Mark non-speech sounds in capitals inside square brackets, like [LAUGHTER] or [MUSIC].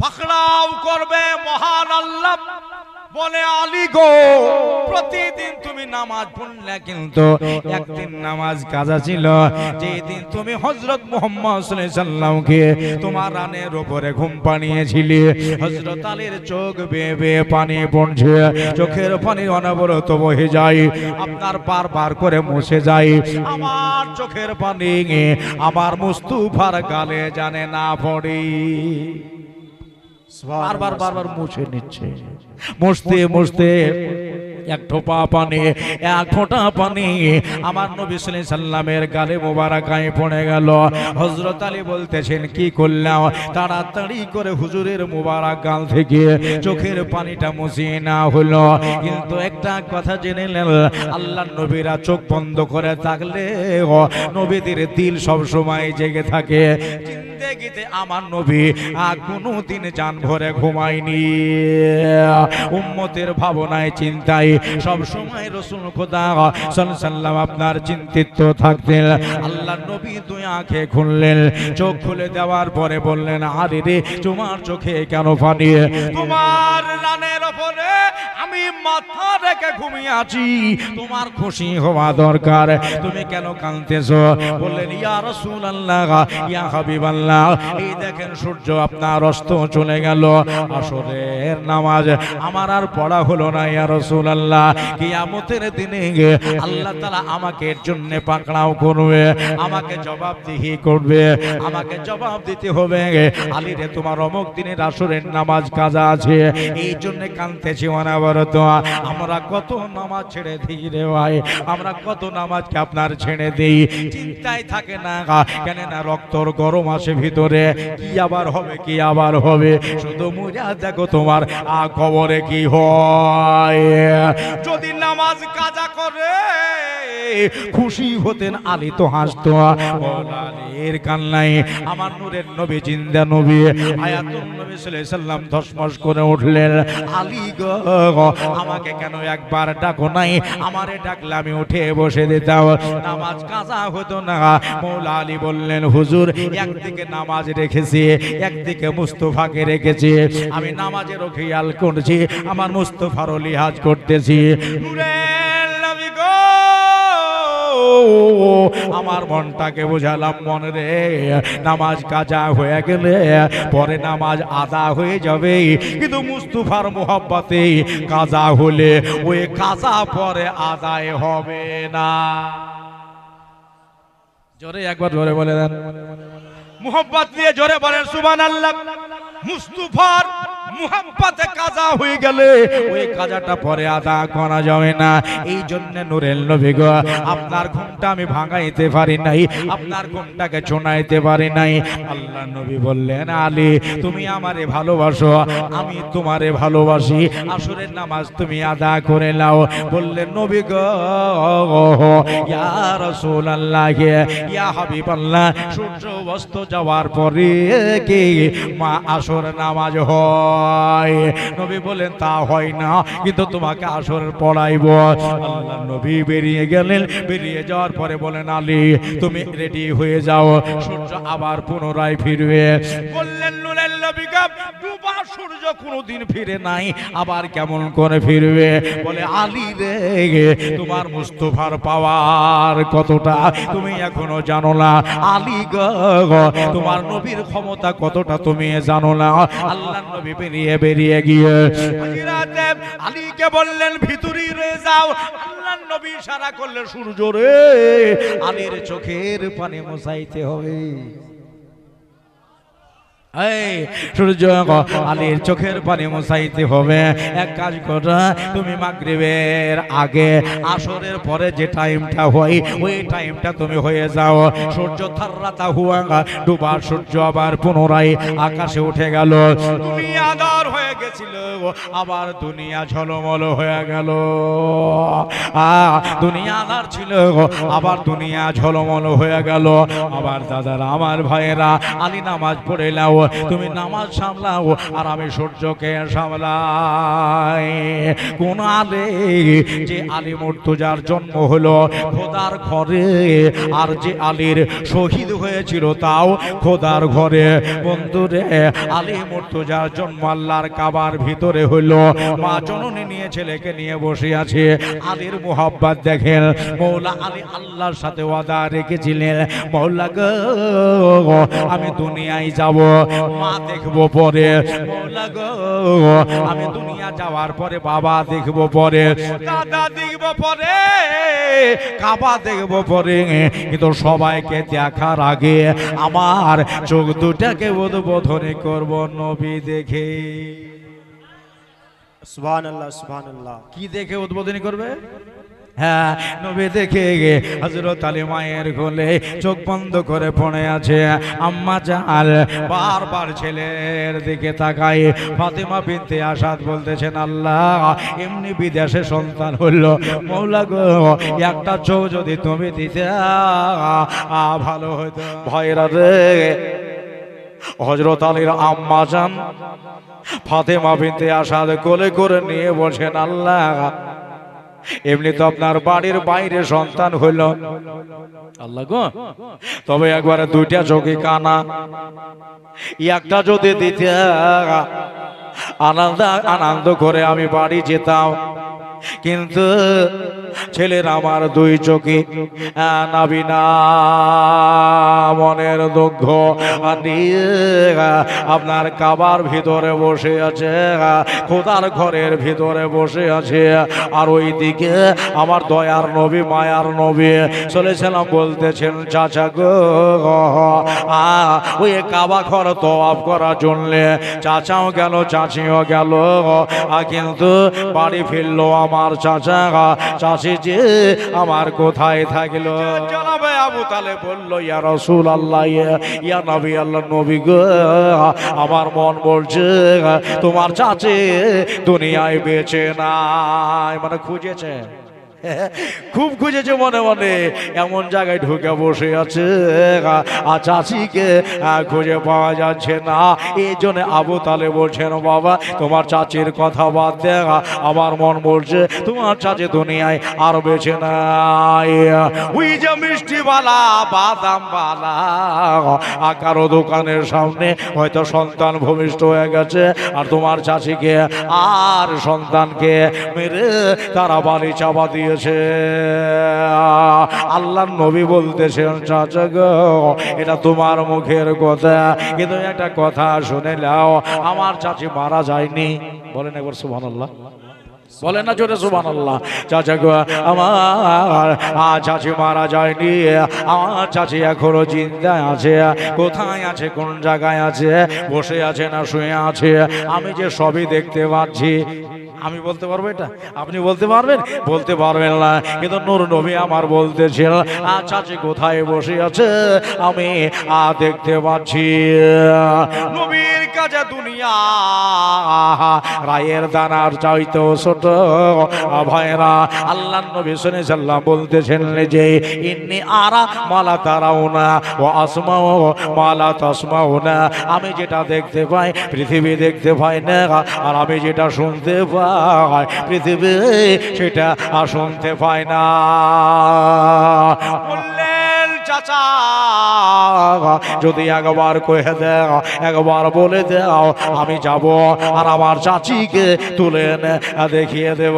পাকড়াও করবে মহান আল্লাহ। বলে, আলী গো, প্রতিদিন তুমি নামাজ পড়লে কিন্তু একদিন নামাজ কাজা ছিল। যেই দিন তুমি হজরত মোহাম্মদ সাল্লামকে তোমার রানের উপরে ঘুম পানিয়েছিলে হজরত আলীর চোখ বেয়ে বেয়ে পানি পড়ছে, চোখের পানি অনবরত বহে যায়, আপনার বার বার করে মুছে যায়। আমার চোখের পানি আমার মুস্তুফার গালে জানে না পড়ি। বারবার বারবার মুছে নিচ্ছে। মুছতে মুছতে এক ঠোপা পানি এক ফোঁটা পানি আমার নবী সাল্লামের গালে মোবারকায় পড়ে গেল। হযরত আলী বলতেছেন কি করলাম? তাড়াতাড়ি করে হুজুরের মোবারক গাল থেকে চোখের পানিটা মুছিয়ে না হলো। কিন্তু একটা কথা জেনে নেন আল্লাহ নবীরা চোখ বন্ধ করে থাকলে নবীদের দিল সব সময় জেগে থাকে। জিন্দেগিতে আমার নবী কোনো দিন জান ভরে ঘুমায়নি। উম্মতের ভাবনায়, চিন্তায় সব সময় রসুল খোদা সাল্লাম আপনার চিন্তিত থাকতেন। আল্লাহ নবী দুই আঁখে খুললেন, চোখ খুলে দেওয়ার পরে বললেন, আরে রে, তোমার চোখে কেন পানি তোমার রানের ওপরে আমি মাথা রেখে ঘুমিয়ে আছি। তোমার খুশি হওয়া দরকার। তুমি কেন কাঁদতেছো? বললেন, ইয়া রাসূলুল্লাহ, ইয়া হাবিবাল্লাহ এই দেখেন সূর্য আপনার অস্ত চলে গেল। আসরের নামাজ আমার আর পড়া হলো না, ইয়া রাসূলুল্লাহ। কিয়ামতের দিনে আল্লাহ তাআলা আমাকে এর জন্য পাকড়াও করবে, আমাকে জবাবদিহি করবে, আমাকে জবাব দিতে হবে। আলী রে, তোমার অমুক দিনের আসরের নামাজ কাজা আছে? এই জন্য কানতেছি অনাবরত। আমরা কত নামাজ ছেড়ে দিই রে ভাই, আমরা কত নামাজকে আপনার ছেড়ে দিই। চিন্তায় থাকে না কেন না রক্তর গরম আসে ভিতরে, কি আবার হবে, কি আবার হবে? শুধু মুজা দেখো তোমার, আ খবরে কি হয়? যদি নামাজ কাজা করে খুশি হতেন আলী তো হাসতো। আলীর কান্নায় আমার নূরের নবী, জিন্দা নবী আয়াতুল নবী সাল্লাম ধসমস করে উঠলেন। আলী গো, আমাকে কেন একবার ডাকো নাই? আমারে ডাকলে আমি উঠে বসে দিতাম। নামাজ কাজা হতো না। মৌলা আলী বললেন, হুজুর, একদিকে নামাজ রেখেছি, একদিকে মুস্তফাকে রেখেছি। আমি নামাজেরও খেয়াল করছি, আমার মুস্তফারও লিহাজ করতেছি। নূরের নবী গো আমার মনটাকে বোঝালাম, মনে রে, নামাজ কাজা হয়ে গেলে পরে নামাজ আদা হয়ে যাবে। কিন্তু মুস্তুফার মোহাব্বতে কাজা হলে ওই কাজা পরে আদায় হবে না। জোরে একবার জোরে বলে দেন। মুহাব্বত দিয়ে জোরে বলেন সুবান আল্লাহ মুস্তুফার মুহাব্বতে কাজা হয়ে গেলে ওই কাজাটা পরে আদা করা যাবে না। এই জন্য নুরেল নবী গো, আপনার ঘুমটা আমি ভাঙাইতে পারি নাই, আপনার ঘুমটাকে শোনাইতে পারি নাই। আল্লাহ নবী বললেন, আলী, তুমি আমারে ভালোবাসো, আমি তোমারে ভালোবাসি, আসরের নামাজ তুমি আদা করে নাও। বললেন নবী গো, ইয়া রাসূলুল্লাহ, ইয়া হাবিবাল্লাহ, সূর্য অস্ত যাওয়ার পরে কি মা আসর নামাজ হয়? নবী বলেন তা হয় না, কিন্তু তোমাকে আসর পড়াইব। আল্লাহ নবী বেরিয়ে গেলেন। বেরিয়ে যাওয়ার পরে বলেন, আলী, তুমি রেডি হয়ে যাও। সূর্য আবার পুনরায় ফিরবে। বললেন ডুবা সূর্য কোনোদিন ফিরে নাই, আবার কেমন করে ফিরবে? বলে, আলী রে, তোমার মুস্তফার পাওয়ার কতটা? তুমি এখনও জানো না। আলী তোমার নবীর ক্ষমতা কতটা তুমি জানো না। আল্লাহ নবী বেরিয়ে বেরিয়ে গিয়ে আলীকে বললেন, ভিতরি রয়ে যাও। আল্লাহ নবী সারা করলে সূর্য রে, আলীর চোখের পানি মোছাইতে হবে। এই সূর্য আলীর চোখের পানি হবে। এক কাজ করো, তুমি মাগরিবের আগে আসরের পরে যে টাইমটা হয়, ওই টাইমটা তুমি হয়ে যাও। সূর্য সূর্য আবার পুনরায় আকাশে উঠে গেল। দুনিয়া আধার হয়ে গেছিল, আবার দুনিয়া ঝলমল হয়ে গেল। আ দুনিয়া আধার ছিল, আবার দুনিয়া ঝলমল হয়ে গেল। আবার দাদারা, আমার ভাইয়েরা, আলী নামাজ পড়ে নাও। তুমি নামাজ সামলাও আর আমি সূর্যকে সামলাই। কোন আলে যে আলী মুর্তুজার জন্ম হলো খোদার ঘরে আর যে আলীর শহীদ হয়েছিল তাও খোদার ঘরে। বন্ধুরে আলী মুর্তুজার জন্ম আল্লাহর কাবার ভিতরে হইল মা জননী নিয়ে ছেলেকে নিয়ে বসে আছে। আলীর মোহাব্বত দেখেন মৌলা আলী আল্লাহর সাথে ওয়াদা রেখেছিলেন। মৌলা গো আমি দুনিয়ায় যাব। মা দেখব পরে। গো আমি দুনিয়া যাওয়ার পরে বাবা দেখব পরে দাদা দেখব পরে কাবা দেখব পরে। কিন্তু সবাইকে দেখার আগে আমার চোখ দুটাকে উদ্বোধনী করব নবী দেখে। সুবহান আল্লাহ সুবহান আল্লাহ কি দেখে উদ্বোধনী করবে? হ্যাঁ নবী দেখে হজরত আলী মায়ের কোলে চোখ বন্ধ করে পড়ে আছে। আম্মা ছেলের দিকে আসাদ আল্লাহ, এমনি বিদেশে সন্তান মৌলা গো, একটা চোখ যদি তুমি দিতে ভালো হইতো। ভয়রা রে হজরত আলীর আম্মা জান, ফাতেমা বিনতে আসাদ কোলে করে নিয়ে বসেন, আল্লাহ এমনি তো আপনার বাড়ির বাইরে সন্তান হইল। আল্লাহ গো। তবে একবারে দুইটা চোখে কানা একটা যদি দিতে আনন্দ আনন্দ করে আমি বাড়ি যেতাম। কিন্তু ছেলের আমার দুই চোখে নাবিনা মনের দুঃখ আপনার কাবার ভিতরে বসে আছে খোদার ঘরের ভিতরে বসে আছে, আর ওই দিকে আমার দয়ার নবী, মায়ার নবী চলেছিলাম বলতেছেন, চাচা গো ওই কাবা ঘর তো অফ করার জন্য চাচাও গেল, চাচিও গেল কিন্তু বাড়ি ফিরলো আমার চাচা চাষি যে আমার কোথায় থাকল? ইয়া রসুল আল্লাহ ইয়া- নবী আল্লাহ নবী গো, আমার মন বলছে, তোমার চাচি দুনিয়ায় বেঁচে নাই। মানে খুঁজেছে। [LAUGHS] খুব খুঁজেছে মনে মনে? এমন জায়গায় ঢুকে বসে আছে। চাচিকে খুঁজে পাওয়া যাচ্ছে না। এই জন্য আবু তালে বলছেন, বাবা, তোমার চাচির কথা বাদ দে। আমার মন বলছে, তোমার চাচি দুনিয়ায় আর বেছে নাই। ওই যে মিষ্টি বালা বাদাম বালা আকারও দোকানের সামনে হয়তো সন্তান ভূমিষ্ঠ হয়ে গেছে। আর তোমার চাচিকে, আর সন্তানকে মেরে তারা বাড়ি চাপা দিয়েছে। আল্লাহ নবী বলতেছেন, চাচা গো, এটা তোমার মুখের কথা। কিন্তু একটা কথা শুনে নাও, আমার চাচি মারা যায়নি। বলেন একবার সুবহান আল্লাহ বলে না জোরে সুবান আল্লাহ চাচা গো, আমার চাচি মারা যায়নি। আমার চাচি এখনও চিন্তায় আছে। কোথায় আছে, কোন জায়গায় আছে, বসে আছে না শুয়ে আছে? আমি যে সবই দেখতে পাচ্ছি। আমি বলতে পারব এটা? আপনি বলতে পারবেন? বলতে পারবেন না। কিন্তু নূর নবী আমার বলতেছিল আচ্ছা চাচি কোথায় বসে আছে? আমি, আ, দেখতে পাচ্ছি। নবীর কাছে দুনিয়া। রায়ের দানার চাইতো ছোট ভাইরা। আল্লাহ নবী সাল্লাম বলতেছেন যে, ইন্নি আরা মালা তারাও না ও আসমাও মালা তসমাও না আমি যেটা দেখতে পাই, পৃথিবী দেখতে পাই না, আর আমি যেটা শুনতে পাই, পৃথিবী সেটা আর শুনতে পাই না। চাচা, যদি একবার কয়ে দেও, একবার বলে দেও, আমি যাব আর আমার চাচিকে তুলে দেখিয়ে দেব।